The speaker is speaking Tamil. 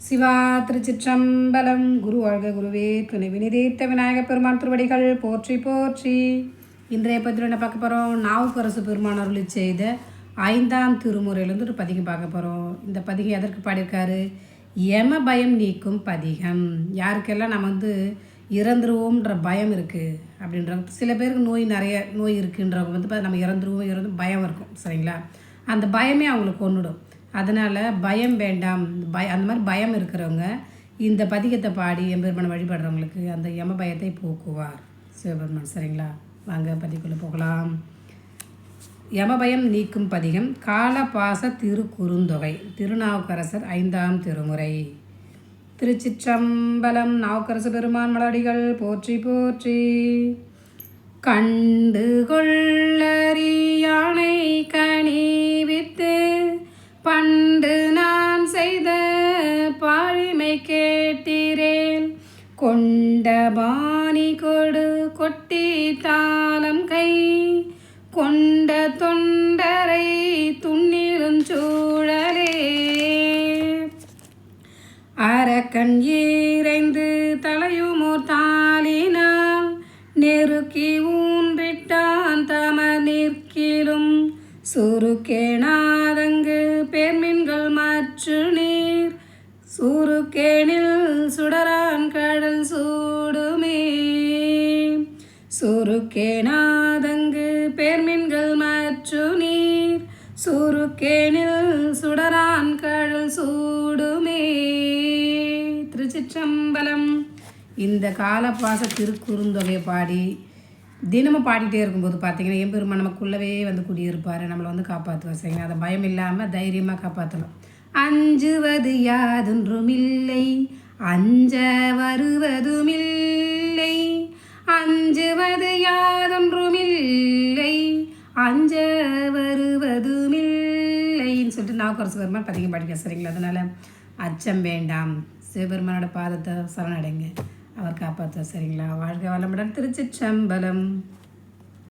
சிவா திருச்சிற்றம்பலம். குரு வாழ்க குருவே துணை வினிதீர்த்த விநாயகப் பெருமான் திருவடிகள் போற்றி போற்றி. இன்றைய பதிவில் என்ன பார்க்க போகிறோம் நாவுக்கரசு பெருமான் அருளி செய்த ஐந்தாம் திருமுறையிலேருந்து ஒரு பதிகம் பார்க்க போகிறோம் இந்த பதிகம் எதற்கு பாடியிருக்காரு? எம பயம் நீக்கும் பதிகம். யாருக்கெல்லாம் நம்ம வந்து இறந்துருவோம்ன்ற பயம் இருக்குது அப்படின்றவங்க சில பேருக்கு நோய் நிறைய நோய் இருக்குன்றவங்க வந்து பார்த்தா நம்ம இறந்துருவோம் இறந்து பயம் இருக்கும் சரிங்களா? அந்த பயமே அவங்களுக்கு கொண்டுடும் அதனால் பயம் வேண்டாம். பய அந்த மாதிரி பயம் இருக்கிறவங்க இந்த பதிகத்தை பாடி எம்பெருமானை வழிபடுறவங்களுக்கு அந்த யம பயத்தை போக்குவார். சிவபெருமான் சரிங்களா? வாங்க பதிக்குள்ளே போகலாம். யமபயம் நீக்கும் பதிகம் காலபாச திருக்குறுந்தொகை திருநாவுக்கரசர் ஐந்தாம் திருமுறை. திருச்சிற்றம்பலம் நாவுக்கரசு பெருமான் மலடிகள் போற்றி போற்றி. கண்டு கொள்ளறி கொண்டபாணி கொடு கொட்டி தாளம் கை. கொண்ட தொண்டரை துண்ணிருஞ்சூழலே அரக்கன் ஈரைந்து தலையுமோர் தாளினால் நெருக்கி ஊன்றிட்டான் தம நிற்கிலும். சுருக்கேனாதங்கு பெர்மின்கள் மற்று நீ சுருக்கேனில் சுடரான் கடல் சூடுமே. சுருக்கேனாதங்கு பேர்மின்கள் மற்று நீர். சுருக்கேனில் சுடரான் கடல் சூடுமே. திருச்சிற்றம்பலம். இந்த காலப்பாச திருக்குறுந்தொகையை பாடி தினமும் பாடிட்டே இருக்கும்போது பார்த்தீங்கன்னா எம்பெருமா நமக்குள்ளவே வந்து குடியிருப்பார். நம்மளை வந்து காப்பாற்றுவார் சரிங்களா? அதை பயம் இல்லாமல் தைரியமாக காப்பாற்றலாம் அஞ்சுவது யாதொன்றுமில்லை அஞ்ச வருவதுமில்லை. அஞ்சுவது யாதொன்றுமில்லை அஞ்ச வருவதுமில்லைன்னு சொல்லிட்டு நாவுக்கரசு பெருமான் பதிகம் படிக்க சரிங்களா? அதனால் அச்சம் வேண்டாம். சிவபெருமானோட பாதத்தை சரணடைங்க. அவர் காப்பாற்ற சரிங்களா? வாழ்க வளமுடன் திருச்சிற்றம்பலம்.